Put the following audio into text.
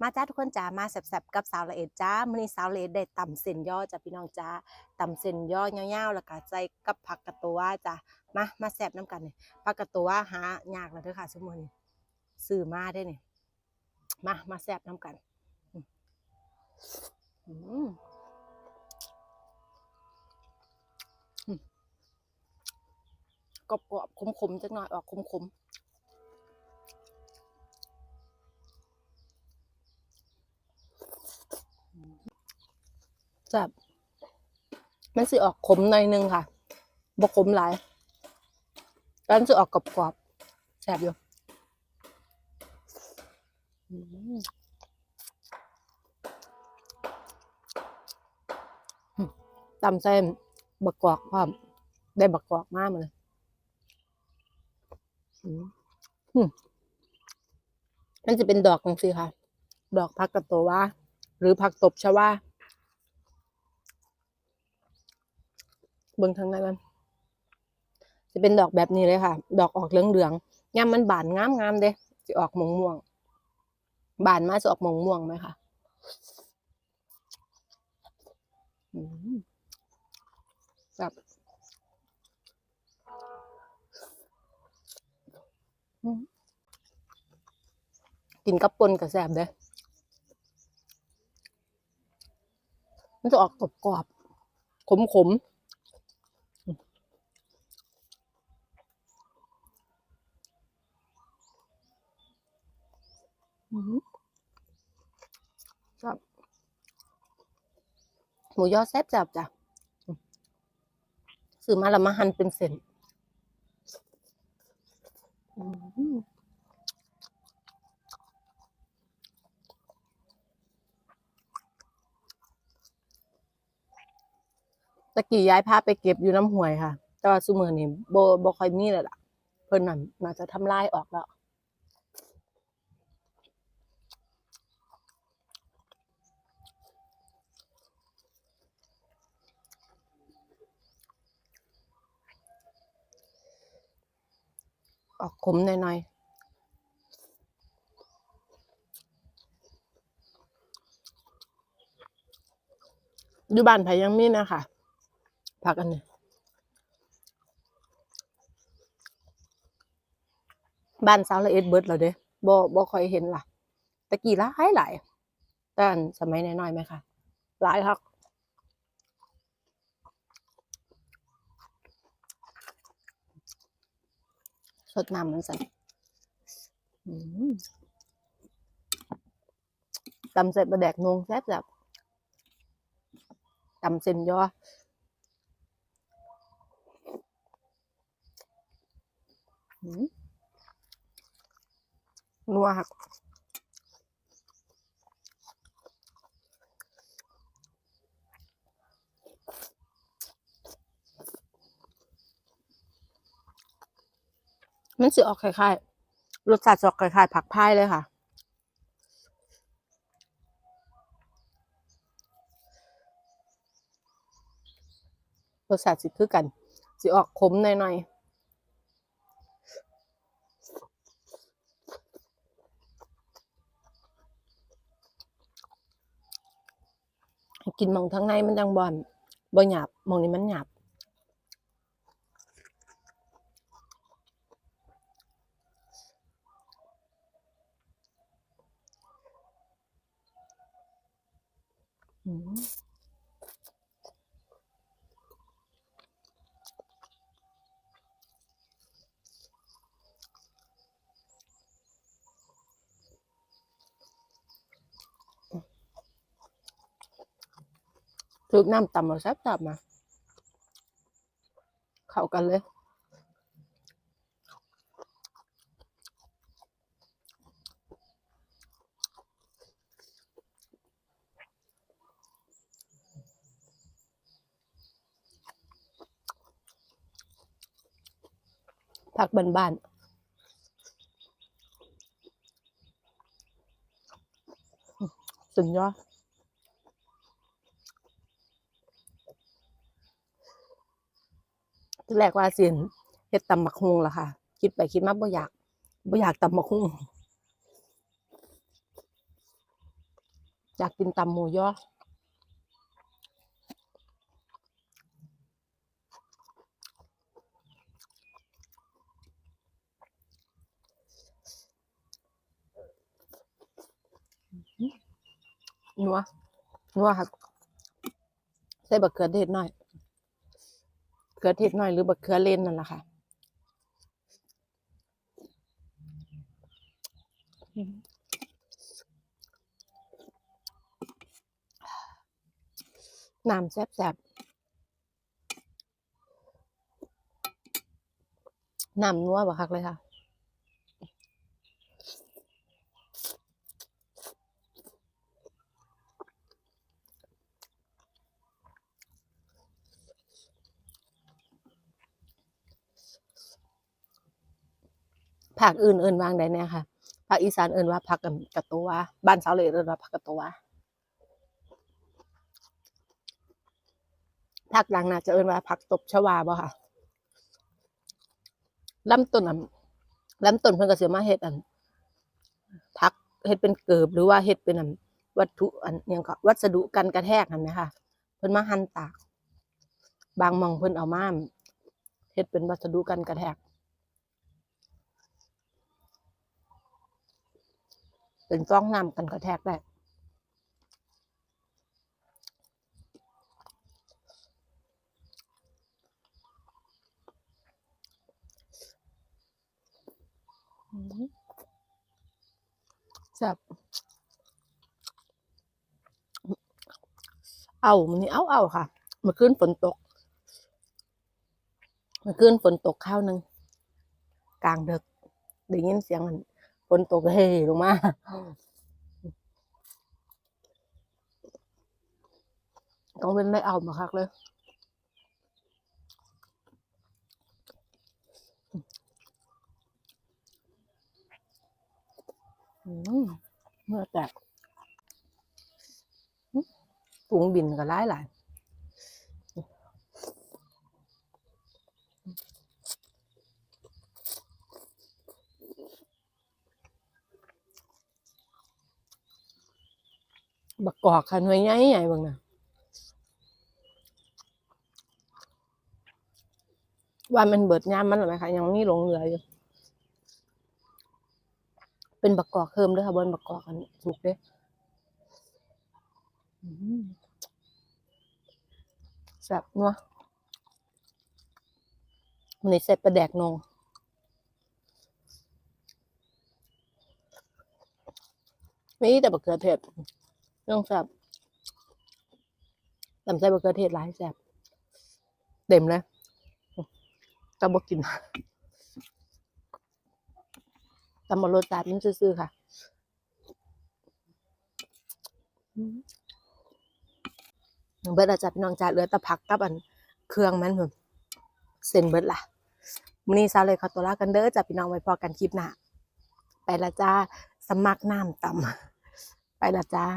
มาจ้าทุกคนจ้ามาแซ่บๆกับสาวละเอ็ดจ้ามือนี้สาวละเอ็ดได้ตำเส้นย่อจ้ะพี่น้องจ้าตำเส้นย่อยาวๆแล้วก็ใส่กับผักกะตัวจ้ะมามาแซ่บน้ำกันเนี่ยผักกะตัวหายากแล้วเด้อค่ะชั่วโมงนี้ซื้อมาได้เนี่ยมามาแซ่บน้ำกันอืมอืมอืมกรอบๆขมๆจักหน่อยออกขมๆ จับมันสิออกขมหน่อยนึงค่ะบ่ขมหลายแล้วมันสิออกกรอบๆแซ่บอยู่อืมอืมตำใส่บักกอกพร้อมได้บักกอกมากเลยอืมอืมมันจะเป็นดอกจังซี่ค่ะ ดอกพักกระโตว่า หรือผักตบชวา เบิ่งทางในมันจะเป็นดอกแบบนี้เลยค่ะ ดอกออกเหลืองๆย่ามมันบานงามๆเด้จะออกม่วงม่วงบานมาจะออกม่วงม่วงไหมค่ะแบบกินกับปนกับแซ่บเด้มันจะออกกรอบๆขมๆ จับหมูยอแซ่บจับจ้ะอืมซื้อมาแล้วมาหั่นเป็นเส้นตะกี้ย้ายพาไปเก็บอยู่น้ำห้วยค่ะ แต่ว่าซุมื้อนี้บ่บ่ค่อยมีแล้วล่ะ เพิ่นนั่นน่าจะทำลายออกแล้ว ออกขมหน่อยๆอยู่บ้านไผยังมีนะคะผักอันนี้บ้านสาวละเอ็ดเบิร์ดแล้วเด้บ่บ่ค่อยเห็นล่ะตะกี้หลายหลายแต่อันสมัยน้อยๆไหมคะหลายคัก สดน้ำมันสั่นตำเสร็จประแดกนงแซ่บแบบตำเส้นยอนัวครั สิออกคล้ายๆรสชาติออกคล้ายๆผักพายเลยค่ะ รสชาติสิคือกัน สิออกขมหน่อยๆกินมองทั้งในมันจังบอนบ่หยาบมองนี้มันหยาบ ถึกน้ำตำมาแซ่บๆมา เข้ากันเลย ผักบ้านๆสุดยอดที่แรกว่าสิเฮ็ดตำบักฮุงล่ะค่ะ คิดไปคิดมาบ่อยากบ่อยากตำบักฮุงอยากกินตำหมูยอ นัวนัวค่ะใส่บักเขือเทศหน่อยเขือเทศหน่อยหรือบักเขือเล่นนั่นแหละค่ะน้ำแซ่บๆน้ำนัวบักคักเลยค่ะ ภาคอื่นเอินวางได้แน่ค่ะภาคอีสานเอิ้นว่าผักกับกะตัวบ้านสาวเลยเอิ้นว่าผักกะตัวภาคกลางน่าจะเอิ้นว่าผักตบชวาบ่ค่ะลำต้นอะลำต้นเพิ่นก็สิมาเฮ็ดอันผักเฮ็ดเป็นเกิบหรือว่าเฮ็ดเป็นอันวัตถุอันยังก็วัสดุกันกระแทกนั่นไหมคะเพิ่นมาหั่นตาก บางมองเพิ่นเอามาเฮ็ดเป็นวัสดุกันกระแทก เป็นฟองนำกันกระแทกได้อืมแซ่บเอามันนี่เอาเอาค่ะมื่อคืนฝนตกมื่อคืนฝนตกข้าวหนึ่งกลางดึกได้ยินเสียงมัน นตกเฮลงมาต้องเป็นได้เอามาคักเลยเมื่อแตกอื้อฝูงบินก็หลายหลาย บักกอกค่ะหน่วยใหญ่ใหญ่บางนะว่ามันเบิดยามมันหรือไหมคะยังมีหลงเหลืออยู่ เป็นบักกอกเคิมด้วยค่ะบนบักกอกอันสุกเด้แซ่บนัวมันนี้ใส่ปลาแดกนงมีแต่บักเขือเทศ เรื่องแซ่บลำไส้บักเขือเทศหลายแซ่บเต็มเลยก็บอกกินตำบลรสชาติมันซื่อๆค่ะเบิดอาจจะพี่น้องจ่าเหลือแต่ผักกับอันเครื่องมันแบบเส้นเบิร์ดล่ะมื้อนี้ซาเลยขอตัวลากันเด้อจ้ะพี่น้องไว้พอกันคลิปหน้าไปละจ้าสมัครน้ำตำ ละจ้า